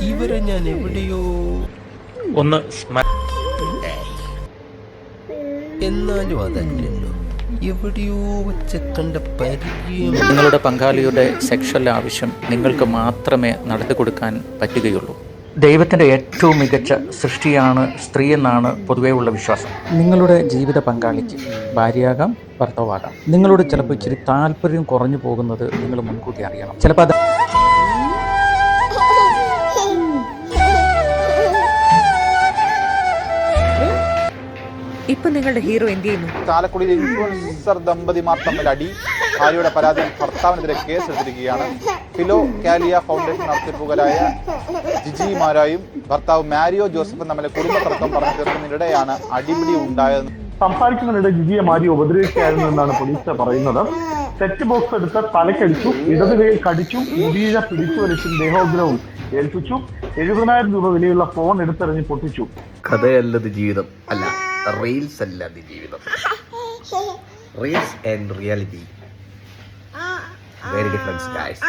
ഇവരെ ഞാൻ എവിടെയോ ഒന്ന് എന്നാലും അതല്ലല്ലോ. എവിടെയോ വെച്ച കണ്ട പരിചയം. നിങ്ങളുടെ പങ്കാളിയുടെ സെക്ഷൽ ആവശ്യം നിങ്ങൾക്ക് മാത്രമേ നടത്തി കൊടുക്കാൻ പറ്റുകയുള്ളൂ. ദൈവത്തിന്റെ ഏറ്റവും മികച്ച സൃഷ്ടിയാണ് സ്ത്രീ എന്നാണ് പൊതുവേ ഉള്ള വിശ്വാസം. നിങ്ങളുടെ ജീവിത പങ്കാളിക്ക് ഭാര്യയാകാം ഭർത്താവാകാം. നിങ്ങളോട് ചിലപ്പോൾ ഇച്ചിരി താല്പര്യം കുറഞ്ഞു പോകുന്നത് നിങ്ങൾ മുൻകൂട്ടി അറിയണം. ചിലപ്പോൾ അത് ഇപ്പൊ നിങ്ങളുടെ ഹീറോ എന്ത് ചെയ്യുന്നു? ചാലക്കുടിയിൽ ഇൻഫ്ലുവൻസർ ദമ്പതിമാർ തമ്മിൽ അടി. ഭാര്യയുടെ പരാതിയിൽ ഭർത്താവിനെതിരെ കേസ് എടുത്തിരിക്കുകയാണ്. ഫിലോ കാലിയ ഫൗണ്ടേഷൻ നടത്തിപ്പുകാരായ ജിജിമാരായും ഭർത്താവ് മാരിയോ ജോസഫും തമ്മിലെ കുടുംബ തർക്കം പറഞ്ഞു തീർക്കുന്നതിനിടെയാണ് അടിപിടി ഉണ്ടായത്. സംസാരിക്കുന്നതിനിടെ ജിജിയെ മാരി ഉപദ്രവിക്കുകയായിരുന്നു എന്നാണ് പോലീസ് പറയുന്നത്. സെറ്റ് ബോക്സ് എടുത്ത് തലക്കടിച്ചു ഇടത് കൈയിൽ കടിച്ചു ഇന്ത്യയിലെ പിടിച്ചു വലിച്ചും ദേഹോഗ്രഹവും ഏൽപ്പിച്ചു. എഴുപതിനായിരം രൂപ വിലയുള്ള ഫോൺ എടുത്തെറിഞ്ഞ് പൊട്ടിച്ചു. കഥയല്ലത് ജീവിതം. അല്ല റീൽസ് അല്ല അല്ലത് ജീവിതം. Reels and reality very difference guys